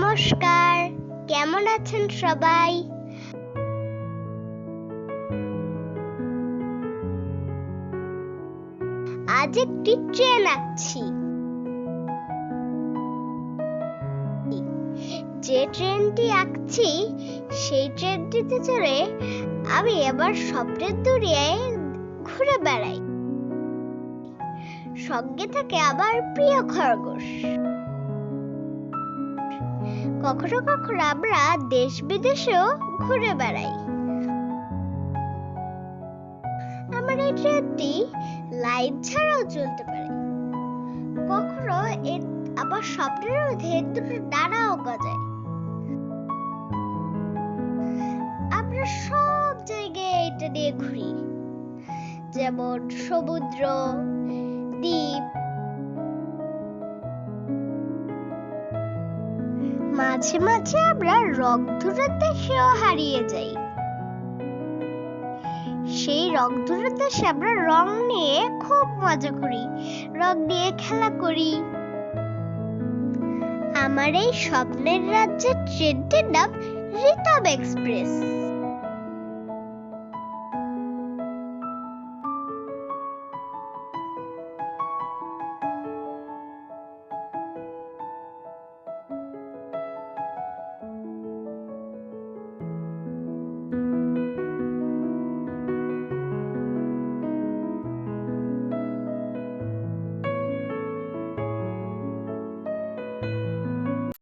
নমস্কার। কেমন আছেন সবাই? আজ একটি ট্রেন আঁকছি। যে ট্রেনটি আঁকছি, সেই ট্রেনটিতে চড়ে আমি এবার স্বপ্নের দুনিয়ায় ঘুরে বেড়াই। সঙ্গে থাকে আবার প্রিয় খরগোশ। কখনো কখনো আমরা দেশ বিদেশেও ঘুরে বেড়াই। আমার এই ট্রেনটি লাইট ছাড়াও চলতে পারে। কখনো এর আবার স্বপ্নের মধ্যে দুটো ডানাও গজায়। আমরা সব জায়গায় এটা নিয়ে ঘুরি। যেমন সমুদ্র, দ্বীপ মাঝে মাঝে আমরা রংধনুর দেশেও হারিয়ে যাই। সেই রংধনুর দেশে আমরা রং নিয়ে খুব মজা করি, রং নিয়ে খেলা করি। আমার এই স্বপ্নের রাজ্যের ট্রেনটির নাম রিতম এক্সপ্রেস।